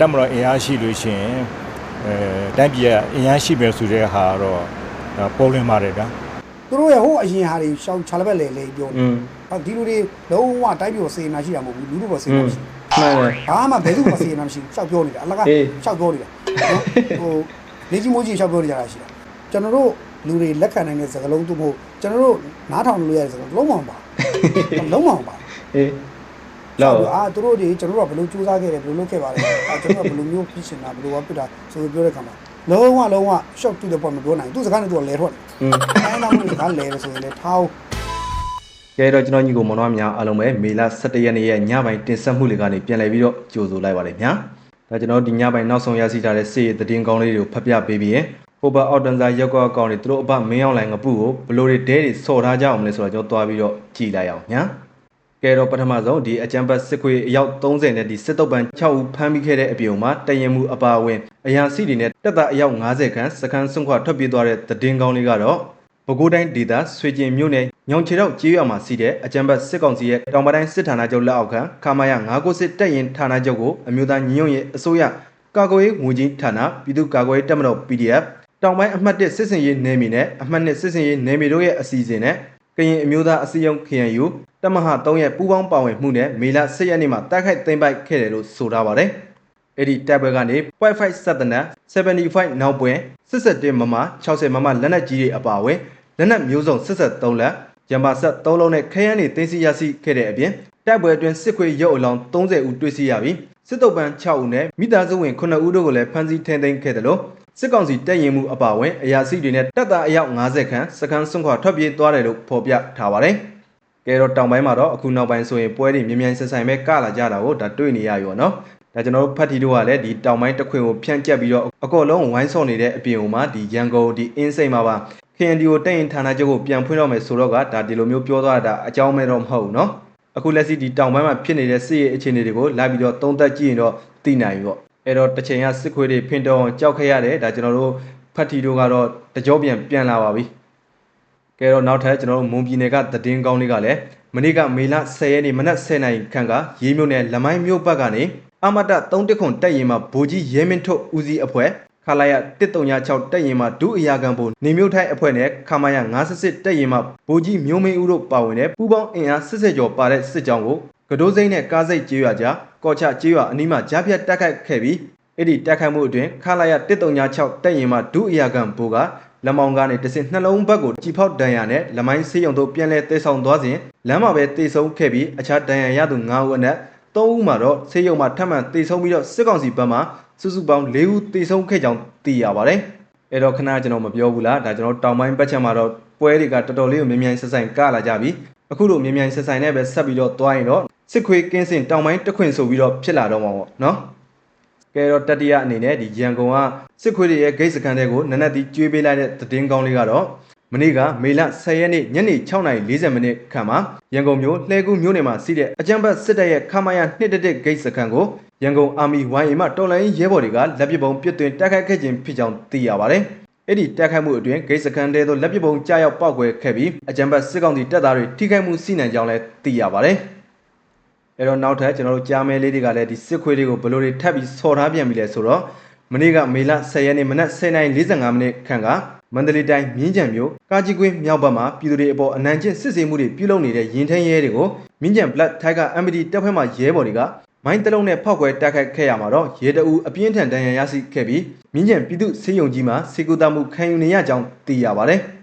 တက်မတော်အင်အားရှိလို့ရှိရင်အဲတိုင်းပြည်ကအင်အားရှိမယ်ဆိုတဲ့ဟာတော့ပေါ်လင်းပါတယ်ဗျာသူတို့ရဲ့ဟိုအရင်ဟာတွေရှောင်ချလဘက်လေလေပြောอืมအဲဒီလိုတွေလုံးဝတိုင်းပြည်ကိုစေနာရှိတာမဟုတ်ဘူးလူလူပေါ်စေနာရှိမှန်တယ်ဘာမှဘယ်သူမှစေနာမရှိဘူးရှောက်ပြောနေတာအလကားရှောက်ပြောနေတာဟိုနေကြီးမိုးကြီးရှောက်ပြောနေကြတာရှိတာကျွန်တော်တို့လူတွေလက်ခံနိုင်တဲ့စကားလုံးတို့မဟုတ်ကျွန်တော်တို့နားထောင်လို့ရတဲ့စကားလုံးမအောင်ပါလုံးမအောင်ပါအေး လောလောက်အာသူတို့တွေကျွန်တော်တို့ကဘယ်လိုစူးစမ်းခဲ့တယ်ဘယ်လိုလုပ်ခဲ့ပါလဲအာကျွန်တော်ကဘယ်လိုမျိုးဖြစ်ရှင်တာဘယ်လိုဝပြတာဆိုပြောတဲ့ခါမှာလုံးဝလုံးဝ short to the point မပြောနိုင်ဘူးသူစကားနဲ့သူကလဲထွက်อืมတယ်အဲ့ဒါမှမဟုတ်စကားလဲလို့ဆိုရင်လည်းထောင်းကဲတော့ကျွန်တော်ညီကိုမောင်နှမများအားလုံးပဲမေလ17ရက်နေ့ရဲ့ညပိုင်းတင်ဆက်မှုတွေကနေပြန်လည်ပြီးတော့ကြိုဆိုလိုက်ပါတယ်ဗျာဒါကျွန်တော်ဒီညပိုင်းနောက်ဆုံးရရှိထားတဲ့စေရသတင်းကောင်းလေးတွေကိုဖတ်ပြပေးပြီးရင်ဟိုဘအော်တန်ဇာရောက်ကောက်ကောင်းတွေသူတို့အပမင်းအောင်လိုင်ငပုကိုဘလို့တွေဒဲတွေစော်ထားကြအောင်လဲဆိုတော့ကျွန်တော်သွားပြီးတော့ကြည်လိုက်အောင်ညာ ကဲတော့ပထမဆုံးဒီအကြံပတ်စစ်ခွေအယောက်30နဲ့ဒီစစ်တုပ်ပန်6ဦးဖမ်းမိခဲ့တဲ့အပြုံမှာတရင်မှုအပါအဝင်အရာစီတွေနဲ့တက်တာအယောက်90ခန်းစခန်းစွန့်ခွာထွက်ပြေးသွားတဲ့သတင်းကောင်းလေးကတော့ပဲခူးတိုင်းဒေသဆွေကျင်မြို့နယ်ညောင်ချေတော့ကျေးရွာမှာစီးတဲ့အကြံဘတ်စစ်ကောင်စီရဲ့တောင်ပတိုင်းစစ်ဌာနချုပ်လက်အောက်ခံခမာယ9စစ်တပ်ရင်ဌာနချုပ်ကိုအမျိုးသားညီညွတ်ရေးအစိုးရကာကွယ်ရေးဝန်ကြီးဌာနပြည်သူ့ကာကွယ်ရေးတပ်မတော် PDF တောင်ပိုင်းအမှတ်1စစ်စင်ရေးနယ်မြေနဲ့အမှတ်2စစ်စင်ရေးနယ်မြေတို့ရဲ့အစီအစဉ်နဲ့ ကရင်အမျိုးသားအစည်းအရုံး KNU တပ်မဟာ3ရဲ့ပူးပေါင်းပါဝင်မှုနဲ့မေလ10ရက်နေ့မှာတိုက်ခိုက်သိမ်းပိုက်ခဲ့တယ်လို့ဆိုထားပါတယ်။အဲ့ဒီတိုက်ပွဲကနေ .5 စက်တနက်75နောက်ပွဲ61မမ60မမလက်နက်ကြီးတွေအပါအဝင်လက်နက်မျိုးစုံ63လက်ရမဆက်3လုံးနဲ့ခရမ်းတွေသိမ်းဆီးရရှိခဲ့တဲ့အပြင်တိုက်ပွဲအတွင်းစစ်ခွေရုပ်အလောင်း30ဦးတွေ့ရှိရပြီးစစ်တုပ်ပန်း6ဦးနဲ့မိသားစုဝင်9ဦးတို့ကိုလည်းဖမ်းဆီးထိန်းသိမ်းခဲ့တယ်လို့ စစ်ကောင်စီတပ်ရင်မှုအပါအဝင်အရာရှိတွေနဲ့တပ်သားအယောက်50ခန်းစခန်းစွန့်ခွာထွက်ပြေးသွားတယ်လို့ဖော်ပြထားပါတယ်။ကဲတော့တောင်ပိုင်းမှာတော့အခုနောက်ပိုင်းဆိုရင်ပွဲတွေမြ мян ဆက်ဆိုင်ပဲကလာကြတာကိုဒါတွေ့နေရရောနော်။ဒါကျွန်တော်တို့ဖတ်တီတို့ကလည်းဒီတောင်ပိုင်းတခွင်ကိုဖြန့်ကျက်ပြီးတော့အကောလုံးဝိုင်းဆော့နေတဲ့အပြင်ဦးမှာဒီရန်ကုန်ဒီအင်းစိန်မှာပါ KND ကိုတက်ရင်ဌာနချုပ်ကိုပြန်ဖွင့်တော့မယ်ဆိုတော့ကဒါဒီလိုမျိုးပြောသွားတာအကြောင်းမဲ့တော့မဟုတ်ဘူးနော်။အခုလက်ရှိဒီတောင်ပိုင်းမှာဖြစ်နေတဲ့စစ်ရေးအခြေအနေတွေကိုလိုက်ပြီးတော့သုံးသပ်ကြည့်ရင်တော့သိနိုင်ပြီပေါ့ အဲ့တော့တစ်ချိန်ကစစ်ခွေးတွေဖင်တော့အောင်ကြောက်ခဲ့ရတယ်ဒါကျွန်တော်တို့ဖတ်တီတို့ကတော့တကြောပြန်ပြန်လာပါပြီကဲတော့နောက်ထပ်ကျွန်တော်တို့မွန်ပြည်နယ်ကသတင်းကောင်းလေးကလည်းမနေ့ကမေလ10ရက်နေ့မနက်10:00နာရီခန့်ကရေးမြို့နယ်လမိုင်းမြို့ဘက်ကနေအမတ3တက်ခွန်တက်ရင်မှာဗိုလ်ကြီးရဲမင်းထုတ်ဦးစီးအဖွဲ့ခလာရ1336တက်ရင်မှာဒုအရာခံဘုံနေမြို့ထိုက်အဖွဲ့နဲ့ခမာယ9စစ်တက်ရင်မှာဗိုလ်ကြီးမျိုးမင်းဦးတို့ပါဝင်တဲ့ပူးပေါင်းအင်အား80ကျော်ပါတဲ့စစ်ကြောင်းကို ကဒိုးစိမ့်နဲ့ကားစိတ်ကျေးရွာကြားကော်ချကျေးရွာအနီးမှာကြားဖြတ်တက်ခိုက်ခဲ့ပြီးအဲ့ဒီတက်ခိုက်မှုအတွင်းခလာရ1336တက်ရင်မှာဒုအရာခံဘိုးကလက်မောင်းကားနဲ့တစ်စင်နှလုံးဘက်ကိုကြီးဖောက်ဒဏ်ရာနဲ့လမိုင်းဆေးရုံတို့ပြန်လဲတေဆောင်သွားစဉ်လမ်းမှာပဲတေဆုံးခဲ့ပြီးအခြားဒဏ်ရာရသူ9ဦးအနက်3ဦးမှာတော့ဆေးရုံမှာထပ်မံတေဆုံးပြီးတော့စစ်ကောင်စီဘက်မှစုစုပေါင်း4ဦးတေဆုံးခဲ့ကြောင်းသိရပါတယ်။အဲ့တော့ခဏကျွန်တော်မပြောဘူးလားဒါကျွန်တော်တောင်ပိုင်းဘက်ချက်မှာတော့ပွဲတွေကတော်တော်လေးကိုမြ мян ဆက်ဆိုင်ကလာကြပြီ။အခုလိုမြ мян ဆက်ဆိုင်နဲ့ပဲဆက်ပြီးတော့တွားရင်တော့ စစ်ခွေးကင်းစင်တောင်ပိုင်းတစ်ခွင်ဆိုပြီးတော့ဖြစ်လာတော့မှာပေါ့နော်။ကဲတော့တတိယအနေနဲ့ဒီရန်ကုန်ကစစ်ခွေးတွေရဲ့ဂိတ်စခန်းတွေကိုနနက်တီကျွေးပေးလိုက်တဲ့သတင်းကောင်းလေးကတော့မနေ့ကမေလ10ရက်နေ့ညနေ6:40မိနစ်ခန့်မှာရန်ကုန်မြို့လှဲကူးမြို့နယ်မှာစီးတဲ့အကြံဘတ်စစ်တပ်ရဲ့ခမာယာ211ဂိတ်စခန်းကိုရန်ကုန်အာမီဝိုင်းအီမှတော်လိုင်းရဲဘော်တွေကလက်ပစ်ပုံပစ်သွင်းတိုက်ခိုက်ခဲ့ခြင်းဖြစ်ကြောင်းသိရပါတယ်။အဲ့ဒီတိုက်ခိုက်မှုအတွင်းဂိတ်စခန်းတဲသို့လက်ပစ်ပုံကြားရောက်ပောက်ကွဲခဲ့ပြီးအကြံဘတ်စစ်ကောင်စီတပ်သားတွေထိခိုက်မှုရှိနိုင်ကြောင်းလည်းသိရပါတယ်။ အဲ့တော့နောက်ထပ်ကျွန်တော်တို့ကြားမဲလေးတွေကလည်းဒီစစ်ခွေးတွေကိုဘယ်လိုတွေထပ်ပြီးဆော်ထားပြန်ပြီလဲဆိုတော့မနေ့ကမေလ10ရက်နေ့မနက်10:45မိနစ်ခန့်ကမန္တလေးတိုင်းမြင်းကြံမြို့ကာကြီးကွင်းမြောက်ဘက်မှာပြည်သူတွေအပေါ်အနံကျင့်စစ်ဆေးမှုတွေပြုလုပ်နေတဲ့ရင်ထင်းရဲတွေကိုမြင်းကြံ Black Tiger MPD တပ်ဖွဲ့မှရဲဘော်တွေကမိုင်းတလုံးနဲ့ဖောက်ခွဲတိုက်ခိုက်ခဲ့ရမှာတော့ရဲတအူအပြင်းထန်ဒဏ်ရာရရှိခဲ့ပြီးမြင်းကြံပြည်သူစေယုံကြီးမှာစေကူတာမှုခံယူနေရကြောင်းသိရပါတယ်။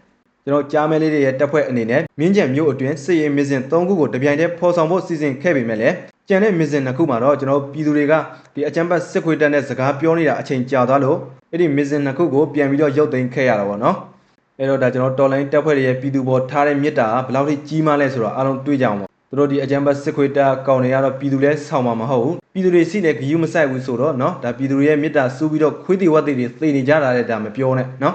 ကျွန်တော်ကြားမဲလေးတွေရဲ့တပ်ဖွဲ့အနေနဲ့မြင်းကြံမြို့အတွင်းစစ်ရေးမစ်စင်၃ခုကိုတပြိုင်တည်းဖော်ဆောင်ဖို့စီစဉ်ခဲ့ပေမဲ့လည်းကျန်တဲ့မစ်စင်နှစ်ခုမှာတော့ကျွန်တော်ပြည်သူတွေကဒီအကြမ်းဖက်စစ်ခွေးတပ်နဲ့စကားပြောနေတာအချိန်ကြာသွားလို့အဲ့ဒီမစ်စင်နှစ်ခုကိုပြန်ပြီးတော့ရုပ်သိမ်းခဲ့ရတာပေါ့နော်။အဲ့တော့ဒါကျွန်တော်တော်လိုင်းတပ်ဖွဲ့တွေရဲ့ပြည်သူပေါ်ထားတဲ့မြစ်တာကဘယ်လောက်ထိကြီးမားလဲဆိုတော့အားလုံးတွေးကြအောင်ပေါ့သူတို့ဒီအကြံဘတ်စစ်ခွေးတပ်ကောင်တွေကတော့ပြည်သူလဲဆောင်းမှာမဟုတ်ဘူးပြည်သူတွေစီလည်းဂယုမဆိုင်ဘူးဆိုတော့เนาะဒါပြည်သူတွေရဲ့မြစ်တာစူးပြီးတော့ခွေးတီဝတ်တီတွေသိနေကြတာတဲ့ဒါမပြောနဲ့เนาะ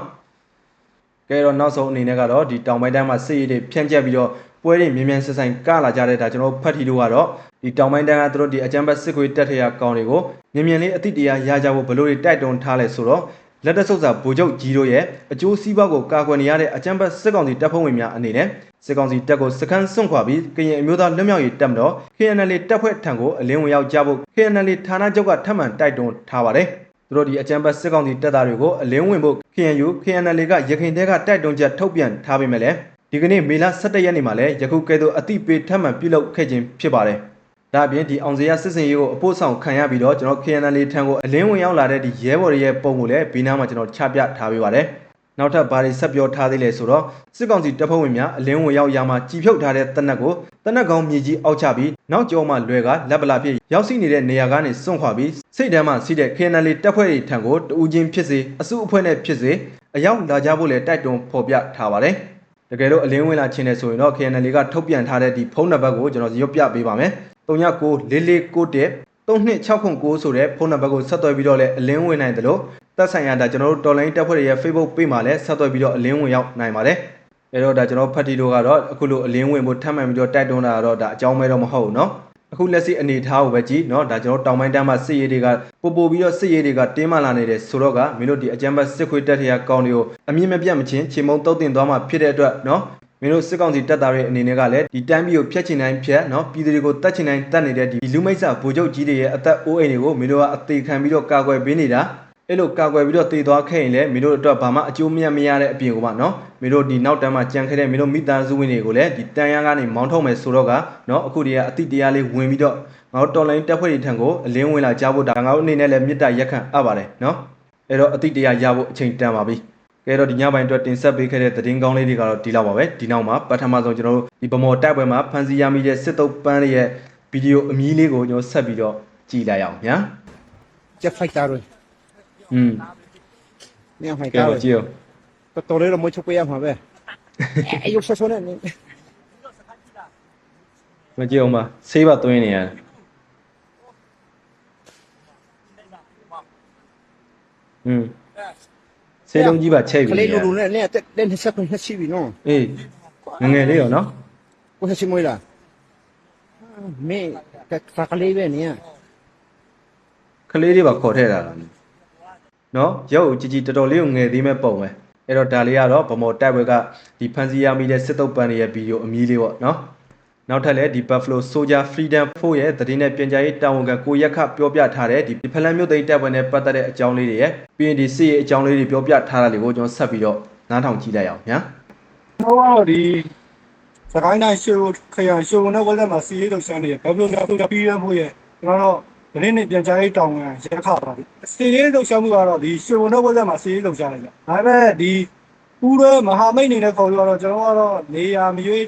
ကဲတော့နောက်ဆုံးအနေနဲ့ကတော့ဒီတောင်ပိုင်းတိုင်းမှာစစ်ရေးတွေဖြန့်ကျက်ပြီးတော့ပွဲတွေမြင်မြန်ဆန်ဆန်ကလာကြတဲ့ဒါကျွန်တော်ဖတ်ထီတို့ကတော့ဒီတောင်ပိုင်းတိုင်းကသူတို့ဒီအကြမ်းဖက်စစ်ခွေတက်ထရကောင်တွေကိုမြင်မြန်လေးအတိတရားရကြဖို့ဘလို့တွေတိုက်တွန်းထားလဲဆိုတော့လက်တဆုပ်စာဗိုလ်ချုပ်ကြီးတို့ရဲ့အကျိုးစီးပွားကိုကာကွယ်နေရတဲ့အကြမ်းဖက်စစ်ကောင်စီတပ်ဖွဲ့ဝင်များအနေနဲ့စစ်ကောင်စီတပ်ကိုစခန်းစွန့်ခွာပြီးကရင်အမျိုးသားလွတ်မြောက်ရေးတပ်မတော် KNL တပ်ဖွဲ့ထံကိုအလင်းဝင်ရောက်ကြဖို့ KNL ဌာနချုပ်ကထပ်မံတိုက်တွန်းထားပါတယ်။ သူတို့ဒီအကြမ်းဖက်စစ်ကောင်စီတပ်သားတွေကိုအလင်းဝင်ဖို့ KNU KNL ကရခိုင်တဲကတိုက်တွန်းချက်ထုတ်ပြန်ထားပေမဲ့လည်းဒီကနေ့မေလ17ရက်နေ့မှာလည်းယခုကဲ့သို့အတိပေးထပ်မံပြုလုပ်ခဲ့ခြင်းဖြစ်ပါတယ်။ဒါအပြင်ဒီအောင်စရာစစ်စင်ရေးကိုအဖို့ဆောင်ခံရပြီးတော့ကျွန်တော် KNL ထံကိုအလင်းဝင်ရောက်လာတဲ့ဒီရဲဘော်တွေရဲ့ပုံကိုလည်းဘေးနားမှာကျွန်တော်ချပြထားပေးပါတယ်။ နောက်ထပ်ဘာတွေဆက်ပြောထားသေးလဲဆိုတော့စစ်ကောင်စီတပ်ဖွဲ့ဝင်များအလင်းဝင်ရောက်ရာမှာကြည်ဖြုတ်ထားတဲ့တနက်ကိုတနက်ကောင်မြေကြီးအောက်ချပြီးနောက်ကျောမှလွယ်ကလက်ပလာဖြစ်ရောက်ရှိနေတဲ့နေရာကနေစွန့်ခွာပြီးစိတ်ထဲမှာစီးတဲ့ KNL တပ်ဖွဲ့တွေထံကိုတူဦးချင်းဖြစ်စေအစုအဖွဲ့နဲ့ဖြစ်စေအရောက်လာကြဖို့လည်းတိုက်တွန်းဖော်ပြထားပါတယ်။တကယ်လို့အလင်းဝင်လာခြင်းနဲ့ဆိုရင်တော့ KNL ကထုတ်ပြန်ထားတဲ့ဒီဖုန်းနံပါတ်ကိုကျွန်တော်ရုပ်ပြပေးပါမယ်။394491 3269ဆိုတဲ့ဖုန်းနံပါတ်ကိုဆက်သွယ်ပြီးတော့လည်းအလင်းဝင်နိုင်တယ်လို့သက်ဆိုင်ရာဒါကျွန်တော်တို့တော်လိုင်းတပ်ဖွဲ့တွေရဲ့ Facebook page မှာလည်းဆက်သွယ်ပြီးတော့အလင်းဝင်ရောက်နိုင်ပါတယ်။အဲတော့ဒါကျွန်တော်ဖတ်တီတို့ကတော့အခုလိုအလင်းဝင်ဖို့ထပ်မံပြီးတော့တိုက်တွန်းတာကတော့ဒါအကြောင်းမဲတော့မဟုတ်ဘူးเนาะ။အခုလက်ရှိအနေထားကိုပဲကြည့်เนาะဒါကျွန်တော်တောင်ပိုင်းတန်းမှာစစ်ရေးတွေကပို့ပို့ပြီးတော့စစ်ရေးတွေကတင်းမာလာနေတယ်ဆိုတော့ကမင်းတို့ဒီအကြမ်းဖက်စစ်ခွေးတက်ထရကောင်းတွေကိုအမြင့်မပြတ်မချင်းချိန်မုံတုတ်တင်သွားမှာဖြစ်တဲ့အတွက်เนาะ မင်းတို့စစ်ကောင်စီတပ်သားတွေအနေနဲ့ကလည်းဒီတိုင်းပြည်ကိုဖျက်ချင်တိုင်းဖျက်နော်ပြည်သူတွေကိုတတ်ချင်တိုင်းတတ်နေတဲ့ဒီလူမိတ်ဆဗိုလ်ချုပ်ကြီးတွေရဲ့အသက်အိုးအိမ်တွေကိုမင်းတို့ကအသေးခံပြီးတော့ကာကွယ်ပေးနေတာအဲ့လိုကာကွယ်ပြီးတော့တည်သွားခဲ့ရင်လည်းမင်းတို့အတွက်ဘာမှအကျိုးမရမရတဲ့အပြင်ကိုပါနော်မင်းတို့ဒီနောက်တန်းမှာကြံခဲ့တဲ့မင်းတို့မိသားစုဝင်တွေကိုလည်းဒီတန်ရန်ကနေမောင်းထုတ်မယ်ဆိုတော့ကနော်အခုတည်းကအတိတရားလေးဝင်ပြီးတော့ငါတို့တော်လိုင်းတက်ဖွဲ့တွေထံကိုအလင်းဝင်လာကြဖို့ဒါငါတို့အနေနဲ့လည်းမေတ္တာရက်ခံအပ်ပါတယ်နော်အဲ့တော့အတိတရားရဖို့အချိန်တန်ပါပြီ ကဲတော့ဒီညပိုင်းအတွက်တင်ဆက်ပေးခဲ့တဲ့သတင်းကောင်းလေးတွေကတော့ဒီလောက်ပါပဲဒီနောက်မှာပထမဆုံးကျွန်တော်တို့ဒီဗမော်တိုက်ပွဲမှာဖန်စီရမိတဲ့စစ်တုပ်ပန်းရဲ့ဗီဒီယိုအမီးလေးကိုကျွန်တော်ဆက်ပြီးတော့ကြည့်လိုက်အောင်ညာ จะไฟตาเลย อืม เนี่ยไฟ ကဲ ตาเล တော့ ย ကြည့်အောင် ก็ตัวเลยเราไม่ชกไปยังมาเว้ยไอ้ยกโซนเนี่ยนี่ မကြည့်အောင်ပါဆေးပါသွင်းနေရတယ်อืม ဆေးလုံးကြီးပါချိန်ပြီကလေးလူလူနဲ့နဲ့တက်တက်နှစ်ဆက်ခွင့်နှစ်ရှိပြီနော်အေးငငယ်လေးရောနော်ကိုဆက်ရှိမွေးလားမင်းကကလေးပဲနေရကလေးတွေပါခေါ်ထည့်တာလားနော်ရုပ်ကြီးကြီးတော်တော်လေးကိုငယ်သေးမဲ့ပုံပဲအဲ့တော့ဒါလေးကတော့ဗမော်တိုက်ပွဲကဒီဖန်စီယာမီတဲ့စစ်တုပ်ပန်တွေရဲ့ဗီဒီယိုအမီးလေးပေါ့နော် နောက်ထပ်လည်းဒီ Buffalo Soldier Freedom 4ရဲ့သတင်းနဲ့ပြန်ကြားရေးတာဝန်ခံကိုရက်ခပြောပြထားတဲ့ဒီဖလန်မြို့သိမ်းတပ်ပွဲနဲ့ပတ်သက်တဲ့အကြောင်းလေးတွေရဲ့ပြီးရင်ဒီစစ်ရေးအကြောင်းလေးတွေပြောပြထားတာလေးကိုကျွန်တော်ဆက်ပြီးတော့နားထောင်ကြည့်လိုက်အောင်ညာတော့ကတော့ဒီစကိုင်းတိုင်းရှိုးခရရှိုးနဲ့ဝက်လက်မှာစီးရေးလုပ်ဆန်းနေရဘယ်လိုလဲသူကပြီးရဖို့ရဲ့ကျွန်တော်တို့ဒီနေ့ပြန်ကြားရေးတောင်းရရက်ခပါပြီစီးရေးလုပ်ဆန်းမှုကတော့ဒီရှိုးနဲ့ဝက်လက်မှာစီးရေးလုပ်ဆန်းနေကြဒါပေမဲ့ဒီ ပူရမဟာမိတ်နေနဲ့ခေါ်လို့ကတော့ကျွန်တော်ကတော့နေရာမျိုး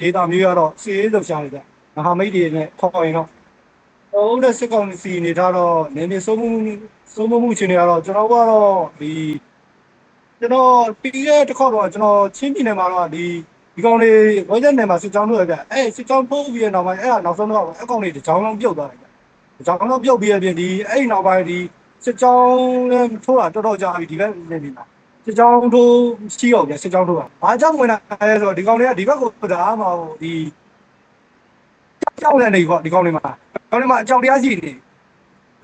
ဒေတာမျိုးကတော့စီးရေးလုပ်ဆန်းနေကြမဟာမိတ်တွေနဲ့ခေါ်ရင်တော့ဟုတ်တဲ့စစ်ကောင်စီနေထားတော့နေနေစိုးမှုစိုးမှုချင်းတွေကတော့ကျွန်တော်ကတော့ဒီကျွန်တော်ပြီးရတဲ့ခေါက်တော့ကျွန်တော်ချင်းပြည်နယ်မှာတော့ဒီဒီကောင်လေးဝိုင်းတဲ့နယ်မှာစစ်ကြောင်းလို့ရပြအဲစစ်ကြောင်းပို့ပြီးရနောက်ပိုင်းအဲ့ဒါနောက်ဆုံးတော့အကောင်လေးတစ်ကြောင်းလုံးပြုတ်သွားတယ်ဗျတစ်ကြောင်းလုံးပြုတ်ပြီးရပြင်ဒီအဲ့နောက်ပိုင်းဒီစစ်ကြောင်းလည်းထိုးတာတော်တော်ကြာပြီဒီဘက်နေနေမှာ စစ်ကြောင်းထိုးရှိအောင်ပြစစ်ကြောင်းထိုးတာဘာကြောင့်ဝင်လာလဲဆိုတော့ဒီကောင်လေးကဒီဘက်ကိုဒါမှမဟုတ်ဒီကြောက်နေနေပေါ့ဒီကောင်လေးမှာကောင်လေးမှာအကြောက်တရားရှိနေ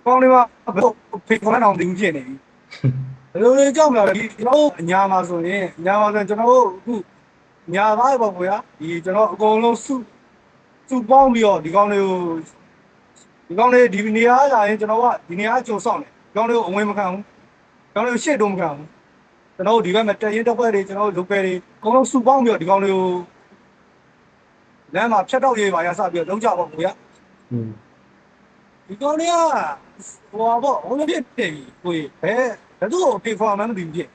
ကောင်လေးမှာဘယ်ဖေခေါ်အောင်တင်ပြနေပြီဘယ်လိုလဲကြောက်မလားဒီကျွန်တော်တို့အညာမှာဆိုရင်အညာမှာဆိုရင်ကျွန်တော်တို့အခုညာသားပေါ့ကွာဒီကျွန်တော်အကုန်လုံးစုစုပေါင်းပြီးတော့ဒီကောင်းလေးကိုဒီကောင်းလေးဒီနေရာလာရင်ကျွန်တော်ကဒီနေရာကြိုဆောင်တယ်ဒီကောင်းလေးကိုအဝင်မခံဘူးဒီကောင်းလေးကိုရှေ့တုံးမခံဘူး ကျွန်တော်တို့ဒီဘက်မှာတရင်တက်ပွဲတွေကျွန်တော်တို့ local တွေအကုန်လုံးစုပေါင်းပြီးတော့ဒီကောင်တွေကိုလမ်းမှာဖြတ်တော့ရေးပါရစပြီးတော့လုံးကြပါဘူးဗျာอืมဒီကောင်တွေကဟိုပါဟိုလိုဖြစ်တယ်ကိုယ်ဘယ်ဘယ်သူ့ကိုဖေဖော်မှန်းမသိဘူးဖြစ်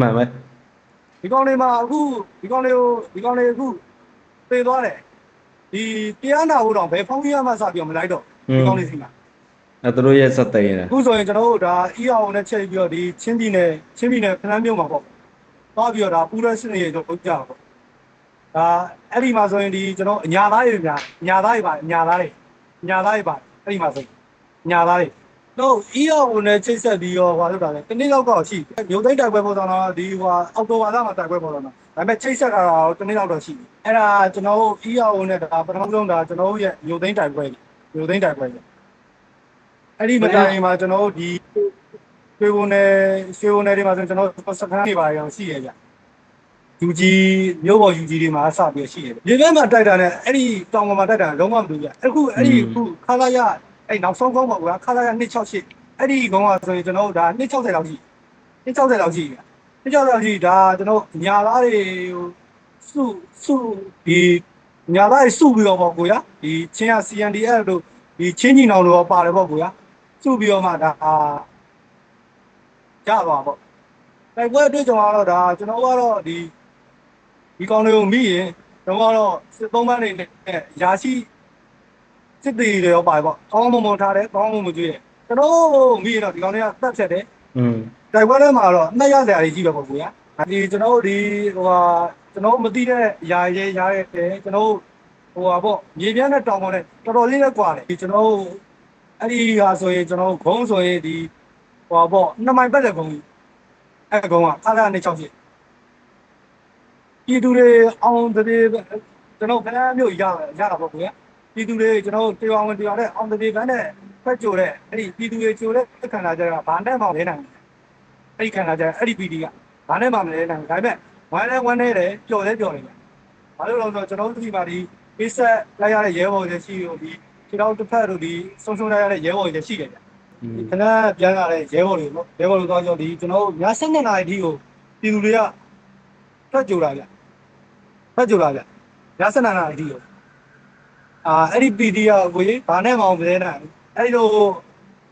မှန်ပဲဒီကောင်တွေမှာအခုဒီကောင်တွေကိုဒီကောင်တွေအခုသေသွားတယ်ဒီတရားနာဖို့တော့ဘယ်ဖောင်းရမှစပြီးတော့မလိုက်တော့ဒီကောင်တွေစီမှာ အဲ့သူတို့ရဲ့စက်သိရင်အခုဆိုရင်ကျွန်တော်တို့ဒါ EAO နဲ့ချိန်ပြီးတော့ဒီချင်းပြည်နယ်ချင်းပြည်နယ်ဖလန်းမြို့မှာပေါ့သွားပြီးတော့ဒါပူရဲစစ်နေရတော့လုပ်ကြတာပေါ့ဒါအဲ့ဒီမှာဆိုရင်ဒီကျွန်တော်အညာသားတွေများအညာသားတွေပါအညာသားတွေအညာသားတွေပါအဲ့ဒီမှာဆိုအညာသားတွေတော့ EAO နဲ့ချိတ်ဆက်ပြီးတော့ဟိုလုပ်တာလေတနေ့လောက်တော့ရှိမြို့သိမ်းတိုက်ပွဲပေါ်တော့ဒီဟိုအောက်တိုဘာလမှာတိုက်ပွဲပေါ်တော့ဒါပေမဲ့ချိတ်ဆက်တာတော့တစ်နေ့လောက်တော့ရှိပြီအဲ့ဒါကျွန်တော်တို့ EAO နဲ့ဒါပထမဆုံးဒါကျွန်တော်တို့ရဲ့မြို့သိမ်းတိုက်ပွဲမြို့သိမ်းတိုက်ပွဲ အဲ့ဒီမတိုင်မှာကျွန်တော်တို့ဒီရွှေဘုံနယ်ရွှေဘုံနယ်တွေမှာဆိုကျွန်တော်စခန်းတွေပါရောရှိရကြယူကြီးမြို့ပေါ်ယူကြီးတွေမှာစပြီးရှိရတယ်။ဒီဘက်မှာတိုက်တာနဲ့အဲ့ဒီတောင်ပေါ်မှာတိုက်တာလုံးဝမတူကြ။အခုအဲ့ဒီအခုခလာရအဲ့နောက်ဆုံးကောင်းပါကွာခလာရ268အဲ့ဒီကောင်ကဆိုရင်ကျွန်တော်တို့ဒါ260လောက်ရှိ260လောက်ရှိပြီ။260လောက်ရှိဒါကျွန်တော်ညာသားတွေဟိုစုစုဒီညာသားတွေစုပြီးတော့ပေါ့ကိုရဒီချင်းရ CNDF တို့ဒီချင်းကြီးနောင်တို့ရောပါတယ်ပေါ့ကိုရ စုပြီးတော့မှဒါကြပါပေါ့တိုက်ပွဲအတွေ့အကြုံကတော့ဒါကျွန်တော်ကတော့ဒီဒီကောင်တွေကိုမိရင်ကျွန်တော်ကတော့စစ်သုံးပန်းတွေနဲ့ရာရှိစစ်တီတွေရောပါတယ်ပေါ့ကောင်းမွန်မွန်ထားတယ်ကောင်းမွန်မွန်ကျွေးတယ်ကျွန်တော်မိရင်တော့ဒီကောင်တွေကတတ်ဖြတ်တယ် อืม တိုက်ပွဲထဲမှာတော့အနှက်ရစရာတွေကြီးပဲပေါ့ကွာဒီကျွန်တော်တို့ဒီဟိုဟာကျွန်တော်မသိတဲ့ຢာရဲຢာရဲကျွန်တော်ဟိုဟာပေါ့မြေပြန့်တဲ့တောင်ပေါ်နဲ့တော်တော်လေးနဲ့ကွာတယ်ဒီကျွန်တော် အဲ့ဒီဟာဆိုရင်ကျွန်တော်ဂုံးဆိုရင်ဒီဟိုဟာပေါ့နှစ်မိုင်ပတ်တဲ့ဂုံးကြီးအဲ့ဂုံးကခါလာနေ6ဖြစ်ပြည်သူတွေအောင်တဲ့ကျွန်တော်ခဏမျိုးရရတာပေါ့ကွာပြည်သူတွေကျွန်တော်တရားဝင်တရားတဲ့အောင်တဲ့ဘန်းနဲ့ဖက်ကြိုတဲ့အဲ့ဒီပြည်သူတွေကြိုတဲ့ခန္ဓာကြတာဘာနဲ့မှမလဲနိုင်ဘူးအဲ့ဒီခန္ဓာကြအဲ့ဒီ PD ကဘာနဲ့မှမလဲနိုင်ဘူးဒါပေမဲ့ဝမ်းလဲဝမ်းနေတယ်ပျော်လဲပျော်နေတယ်ဘာလို့လဲဆိုတော့ကျွန်တော်တို့ဒီမှာဒီပေးဆက်လိုက်ရတဲ့ရဲဘော်တွေရှိလို့ဒီ ခြေတော်တစ်ဖက်တို့ဒီဆုံးရှုံးလိုက်ရတဲ့ရဲဘော်တွေရှိတယ်ဗျอืมခဏပြန်လာတဲ့ရဲဘော်တွေပေါ့ရဲဘော်တွေတော့ကြောဒီကျွန်တော်တို့ည7နာရီအထိကိုပြည်သူတွေကထွက်ကြလာဗျထွက်ကြလာဗျည7နာရီအထိကိုအာအဲ့ဒီ PD ကကိုကြီးဘာနဲ့မှမလဲနိုင်ဘူးအဲ့လို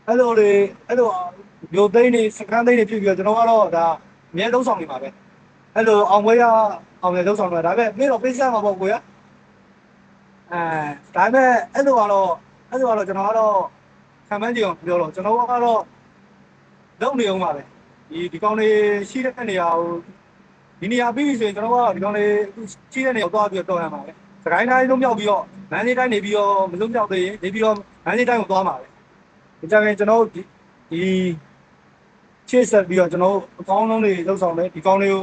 အဲ့လိုတွေအဲ့လိုမျိုးသိန်းတွေစကန်သိန်းတွေဖြစ်ပြီးတော့ကျွန်တော်ကတော့ဒါအမြဲလုံးဆောင်နေပါပဲအဲ့လိုအောင်ပွဲရအောင်လည်းလုံးဆောင်နေတာဒါပေမဲ့ပြီးတော့ပေးဆက်မှာပေါ့ကိုရ အဲဒါပေမဲ့အဲ့လိုကတော့အဲ့လိုကတော့ကျွန်တော်ကတော့ခံမှန်းကြည့်အောင်ပြောတော့ကျွန်တော်ကတော့လုံနေအောင်ပါပဲဒီဒီကောင်လေးရှိတဲ့နေရာကိုဒီနေရာပြီးပြီဆိုရင်ကျွန်တော်ကဒီကောင်လေးရှိတဲ့နေရာကိုသွားပြီးတော့တော်ရမှာပဲစကိုင်းတိုင်းလုံးမြောက်ပြီးတော့မန်းလေးတိုင်းနေပြီးတော့မလုံးမြောက်သေးရင်နေပြီးတော့မန်းလေးတိုင်းကိုသွားမှာပဲဒီကြရင်ကျွန်တော်ဒီဒီချစ်ဆက်ပြီးတော့ကျွန်တော်အကောင်းဆုံးတွေလှုပ်ဆောင်တယ်ဒီကောင်လေးကို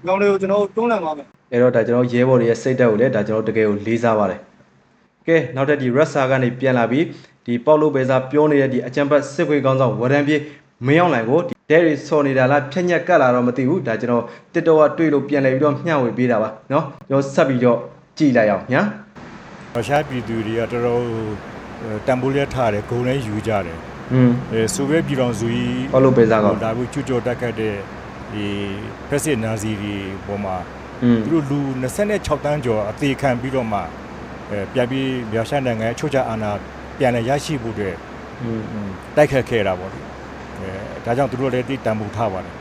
ဒီကောင်လေးကိုကျွန်တော်တွန်းလှန်ပါမယ်အဲ့တော့ဒါကျွန်တော်ရဲဘော်တွေရဲ့စိတ်ဓာတ်ကိုလည်းဒါကျွန်တော်တကယ်ကိုလေးစားပါတယ် ကဲနောက်ထပ်ဒီ Rasa ကနေပြန်လာပြီးဒီပေါက်လို့ပဲစားပြောနေတဲ့ဒီအချမ်းဘတ်စစ်ခွေးကောင်းဆောင်ဝရန်ပြေးမင်းအောင်လိုင်ကိုဒီဒဲရီဆော်နေတာလားဖြက်ညက်ကတ်လာတော့မသိဘူးဒါကျွန်တော်တစ်တော်ကတွေ့လို့ပြန်လဲပြီးတော့မျှဝေပေးတာပါเนาะကျွန်တော်ဆက်ပြီးတော့ကြည်လိုက်အောင်ညာ ရုရှားပြည်သူတွေကတော်တော်တန်ဖိုးလက်ထားတယ်ဂုံလည်းယူကြတယ် อืม အဲဆိုဗီယက်ပြည်တော်စုကြီး ပေါက်လို့ပဲစားကော ဒါဘူးချွတ်ချော်တက်ခတ်တဲ့ဒီဖက်စစ်နာဇီတွေပေါ်မှာ อืม သူတို့လူ26တန်းကျော်အသေးခံပြီးတော့မှအဲ ပြန်ပြီးရုရှားနိုင်ငံအချို့ချအာဏာပြန်လည်ရရှိဖို့အတွက်อืมတိုက်ခတ်ခဲ့တာပေါ့လေအဲဒါကြောင့်သူတို့လည်းတိတန်ဖိုးထားပါတယ်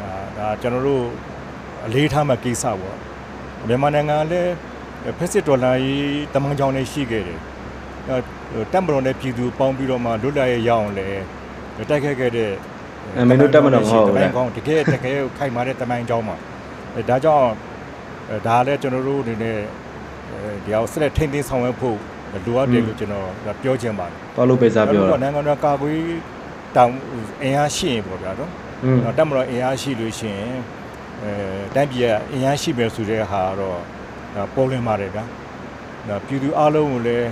ဒါဒါကျွန်တော်တို့အလေးထားမှကိစ္စပေါ့မြန်မာနိုင်ငံလည်းဖက်စစ်ဒေါ်လာကြီးတမန်ကြောင်လည်းရှိခဲ့တယ်အဲတက်မတော်နဲ့ပြည်သူပေါင်းပြီးတော့မှလွတ်လပ်ရေးရအောင်လည်းတိုက်ခတ်ခဲ့တဲ့အဲမင်းတို့တက်မတော်မဟုတ်ဘူးတလေမန်ကောင်းတကယ်တကယ်ခိုင်မာတဲ့တမန်ကြောင်းမှာအဲဒါကြောင့်အဲဒါလည်းကျွန်တော်တို့အနေနဲ့အဲ ဒီအောင်ဆက်လက်ထိန်းသိမ်းဆောင်ရွက်ဖို့လိုအပ်တယ်လို့ကျွန်တော်ပြောချင်ပါတယ်ပေါက်လို့ပဲစားပြောအဲ့တာတော့နိုင်ငံတော်ကာကွယ်တောင်အင်အားရှိရင်ပေါ့ဗျာနော်อืมတက်မတော်အင်အားရှိလို့ရှိရင်အဲတိုင်းပြည်ကအင်အားရှိမယ်ဆိုတဲ့ဟာကတော့ဒါပေါ်လင်းပါတယ်ဗျာဒါပြည်သူအလုံးကိုလည်း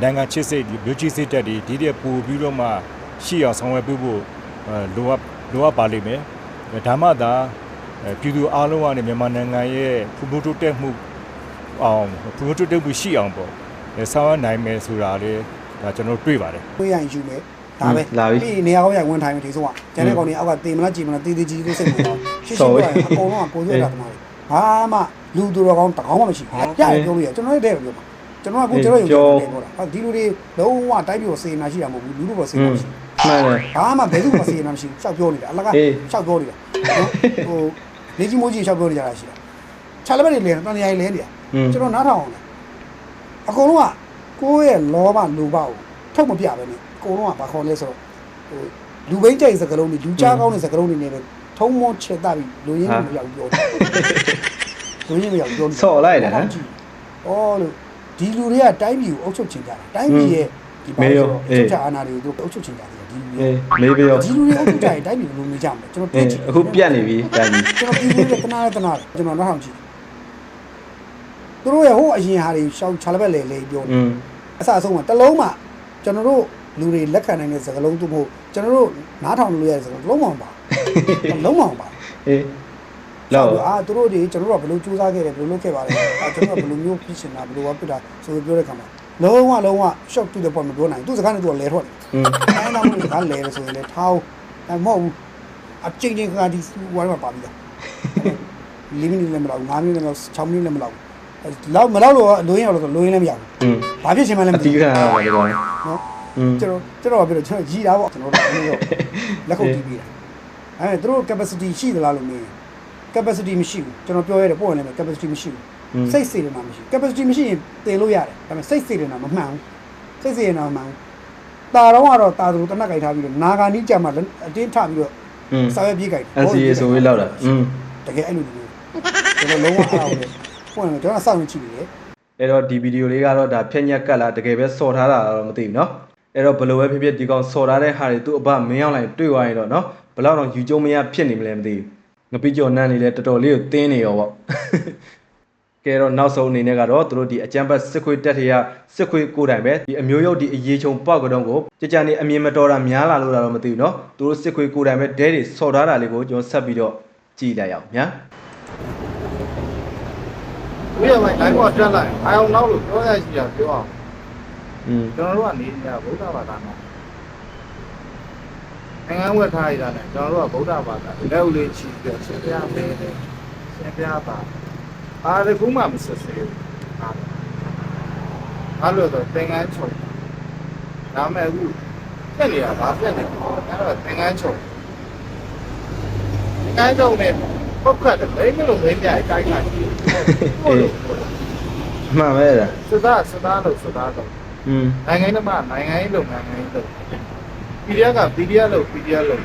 နိုင်ငံချစ်စိတ်ဒီမြို့ကြီးစိတ်တက်ဒီဒီတဲ့ပူပြီးတော့မှရှိအောင်ဆောင်ရွက်ပေးဖို့အဲလိုအပ်လိုအပ်ပါလိမ့်မယ်ဒါမှသာအဲပြည်သူအလုံးကနေမြန်မာနိုင်ငံရဲ့ဖွံ့ဖြိုးတိုးတက်မှု အောင်ဖွံ့ဖြိုးတိုးတက်မှုရှိအောင်ပေါ့အဲဆောင်ရွက်နိုင်မယ်ဆိုတာလေဒါကျွန်တော်တွေ့ပါတယ်ကိုရရင်ယူမယ်ဒါပဲလာပြီပြီးနေရာကောင်းရဝင်ထိုင်မယ်ဒီဆုံးကကျန်တဲ့ကောင်တွေအောက်ကတေမလားကြည်မလားတေးသေးကြီးလို့စိတ်မလို့ရှင်းရှင်းပြောရင်အကုန်လုံးကကိုရွက်တာတမားတွေဘာမှလူသူတော်ကောင်းတကောင်းမှမရှိဘူးရရပြောလို့ရကျွန်တော်ရဲ့တဲ့ပြောမှာကျွန်တော်ကကိုကျွန်တော်ရုံပြောပြောတာဒီလူတွေလုံးဝတိုက်ပြီးတော့စေနာရှိတာမဟုတ်ဘူးလူလူပေါ်စေနာမရှိမှန်တယ်ဘာမှဘယ်သူမှစေနာမရှိရှောက်ပြောနေတာအလကအေးရှောက်ပြောနေတာဟိုနေကြီးမိုးကြီးရှောက်ပြောနေကြတာရှိတာခြာလက်ဘက်တွေလဲတန်တရာကြီးလဲနေတာอืม ကျွန်တော်နားထောင်အောင်လေအကုန်လုံးကကိုယ့်ရဲ့လောဘလိုဘကိုထုတ်မပြပဲနဲ့အကုန်လုံးကဘာခေါ်လဲဆိုတော့ဟိုလူဘိန်းကြိုက်စကလုံးတွေလူကြားကောင်းတဲ့စကလုံးတွေနဲ့ပဲထုံးမောချက်တာပြီးလူရင်းမရောက်ပြောတယ်လူရင်းမရောက်ပြောဆော့လိုက်တယ်ဟမ်ဩလို့ဒီလူတွေကတိုင်းပြည်ကိုအုပ်ချုပ်ချင်ကြတာတိုင်းပြည်ရဲ့ဒီပါမေရောဆိုတော့အုပ်ချုပ်ချအာဏာတွေကိုသူတို့အုပ်ချုပ်ချင်ကြတယ်ဒီလူတွေအေးမေးပြောဒီလူတွေအုပ်ချုပ်ကြရင်တိုင်းပြည်ဘယ်လိုနေကြမလဲကျွန်တော်အေးကြည့်အခုပြတ်နေပြီတိုင်းကြီးကျွန်တော်ပြည်သူတွေတနာတနာကျွန်တော်နောက်ထောင်ကြည့် သူတို့ရဲ့ဟိုအရင်ဟာတွေရှောင်းချာလဘက်လေလေပြောတယ်အစအဆုံးမှာတလုံးမှကျွန်တော်တို့လူတွေလက်ခံနိုင်တဲ့စကားလုံးသူမို့ကျွန်တော်တို့နားထောင်လို့ရတဲ့စကားလုံးမအောင်ပါလုံးမအောင်ပါအေးလောက်အာသူတို့တွေကျွန်တော်တို့ကဘယ်လိုစူးစမ်းခဲ့တယ်ဘယ်လိုလုပ်ခဲ့ပါလဲအာကျွန်တော်ကဘယ်လိုမျိုးဖြစ်ရှင်တာဘယ်လိုဝါပြတာဆိုပြီးပြောတဲ့ခါမှာလုံးဝလုံးဝ shock တူတဲ့ပုံမပြောနိုင်သူစကားနဲ့သူကလဲထွက်တယ်အဲနောက်မှစကားလဲလို့ဆိုရင်လည်းထောင်းမဟုတ်ဘူးအချိန်ချင်းခါဒီဝိုင်းမှာပါပြီးသား၄မိနစ်လည်းမလောက်၅မိနစ်လည်းမလောက်၆မိနစ်လည်းမလောက် လောက်မလောက်လို့လိုရင်းရောက်လို့လိုရင်းလည်းမရဘူး อืม ဘာဖြစ်ရှင်မှလည်း အ မ တီး သိ ခံ ဘူး ရပါတော့ နော် อืม ကျွန်တော်ကျွန်တော်ကပြောတော့ကျွန်တော်ကြီးတာပေါ့ကျွန်တော်တို့အဲ့လိုလက်ခုပ်တီးပြီးတာအဲသူတို့ capacity ရှိသလားလို့မေး capacity မရှိဘူးကျွန်တော်ပြောရတယ်ပို့ရင်လည်း capacity မရှိဘူးစိတ်စေတနာမရှိ capacity မရှိရင်တင်လို့ရတယ်ဒါပေမဲ့စိတ်စေတနာမမှန်ဘူးစိတ်စေတနာမမှန်ဘူးတာတော့ကတော့တာသူတနက်ကြိုက်ထားပြီးတော့နာဂာနီးကြမှာအတင်းထပြီးတော့ อืม စာရွက်ပြေးကြိုက် NCA ဆိုပြီးလောက်တာอืม တကယ်အဲ့လိုမျိုးကျွန်တော်လုံးဝအားအောင် လေပို့ရင်ကျွန်တော်စောင့်နေကြည့်နေတယ် အဲ့တော့ဒီဗီဒီယိုလေးကတော့ဒါဖြက်ညက်ကတ်လားတကယ်ပဲစော်ထားတာတော့မသိဘူးเนาะအဲ့တော့ဘယ်လိုပဲဖြစ်ဖြစ်ဒီကောင်စော်ထားတဲ့ဟာတွေသူ့အဘမင်းအောင်လိုက်တွေ့သွားရင်တော့เนาะဘယ်လောက်တော့ယူကျုံမရဖြစ်နေမလဲမသိဘူးငပိကျော်နန်းနေလဲတော်တော်လေးကိုတင်းနေရောပေါ့ကဲတော့နောက်ဆုံးအနေနဲ့ကတော့သူတို့ဒီအကြံပတ်စစ်ခွေတက်ထရစစ်ခွေကိုယ်တိုင်ပဲဒီအမျိုးရုပ်ဒီအရေးချုံပောက်ကတော့ကိုကြကြနေအမြင်မတော်တာများလာလို့တော့မသိဘူးเนาะသူတို့စစ်ခွေကိုယ်တိုင်ပဲဒဲတွေစော်ထားတာလေးကိုကျွန်တော်ဆက်ပြီးတော့ကြည့်လိုက်အောင်ညာ ဝိရမိုင်းတိုင်းပေါ်တက်လိုက်အာအောင်နောက်လို့ပြောရရှိတာပြောအောင်อืมကျွန်တော်တို့ကနေနေတာဗုဒ္ဓဘာသာမှာနိုင်ငံဝတ်ထားရတာနဲ့ကျွန်တော်တို့ကဗုဒ္ဓဘာသာလက်ဦးလေးချီပြီးတော့ရှင်ပြမင်းနဲ့ရှင်ပြပါအားတကူမှမဆက်စေဘူးအားလို့တော့သင်္ကန်းချုပ်ဒါမဲ့အခုပြက်နေတာဘာပြက်နေလဲအဲ့တော့သင်္ကန်းချုပ်သင်္ကန်းချုပ်နဲ့ ပုတ်ခတ်တယ်ဘယ်လိုမင်းပြိုင်တိုက်ခိုက်ဟုတ်လို့ မှန်ပဲအဲ့ဒါ စသားစသားလို့စသားလို့ อืม နိုင်ငံရေးမှာနိုင်ငံရေးလုပ်နိုင်ငံရေးလုပ် PDF က PDF လုပ် PDF လုပ်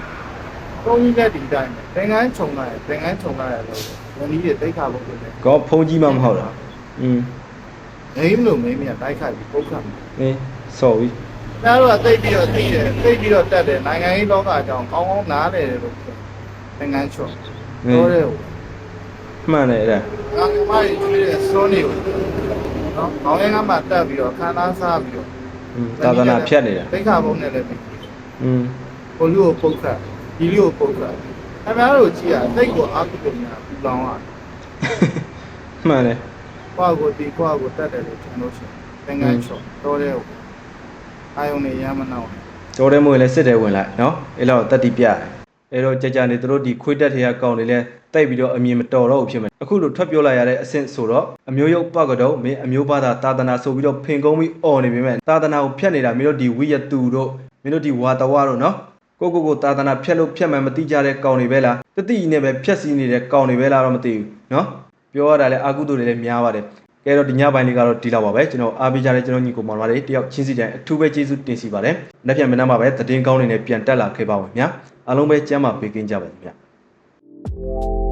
ဘုံကြီးတဲ့ဒီတိုင်းသင်္ကန်းခြုံလာတယ်သင်္ကန်းခြုံလာတယ်လို့ဝန်ကြီးတွေတိတ်ခါဖို့လုပ်တယ် ကောဖုန်းကြီးမှမဟုတ်လားอืม ငိမ့်လို့မင်းမြတ်တိုက်ခိုက်ပြီးပုတ်ခတ်တယ် အေးဆော်ပြီ အဲတော့တိတ်ပြီးတော့သိတယ်တိတ်ပြီးတော့တက်တယ်နိုင်ငံရေးလောကအကြောင်းကောင်းကောင်းနားလည်တယ်လို့သင်္ကန်းခြုံ တော့တယ်မှန်တယ်အဲ့ဒါငါကမိုင်းကျွေးတဲ့စွန်းနေကိုနော်ခေါင်းထဲကမှတက်ပြီးတော့ခန္ဓာစားပြီးတော့သာသနာဖြတ်နေတာဒိဋ္ဌာဘုံနဲ့လည်းပြီးอืมကိုလူကိုပုတ်ခတ်ဒီလူကိုပုတ်ခတ်ခင်ဗျားတို့ကြည့်ရတိတ်ကိုအာကုပညာပူလောင်ရမှန်တယ်ခွာကိုဒီခွာကိုတတ်တယ်လို့ကျွန်တော်ဆိုသင်္ကန်းချောတော်တယ်အာယုန်နေရမနာတော့တယ်မွေလည်းစစ်တယ်ဝင်လိုက်နော်အဲ့လောက်တတ်တိပြတယ် အဲ့တော့ကြာကြာနေတို့ဒီခွေးတက်ထရကောင်တွေလည်းတိုက်ပြီးတော့အမြင်မတော်တော့ဘူးဖြစ်မယ်အခုလိုထွက်ပြောလိုက်ရတဲ့အဆင့်ဆိုတော့အမျိုးရုပ်ပောက်ကတော့မင်းအမျိုးဘာသာသာသနာဆိုပြီးတော့ဖင်ကုန်းပြီးអော်နေပြီမဲ့သာသနာကိုဖျက်နေတာမင်းတို့ဒီဝိယတူတို့မင်းတို့ဒီဝါတဝါတို့နော်ကိုကိုကိုသာသနာဖျက်လို့ဖျက်မှန်မတိကြတဲ့ကောင်တွေပဲလားတတိနဲ့ပဲဖျက်စီးနေတဲ့ကောင်တွေပဲလားတော့မသိဘူးနော်ပြောရတာလဲအာကုသူတွေလည်းများပါတယ်ကဲတော့ဒီညပိုင်းလေးကတော့ဒီလောက်ပါပဲကျွန်တော်အားပေးကြတဲ့ကျွန်တော်ညီကိုမောင်မလေးတယောက်ချင်းစီတိုင်းအထူးပဲကျေးဇူးတင်စီပါတယ်။လက်ပြန်မနှမ်းပါပဲသတင်းကောင်းတွေနဲ့ပြန်တက်လာခဲ့ပါဝင်ဗျာ။ အားလုံးပဲကျမ်းမာပေးကင်းကြပါခင်ဗျာ။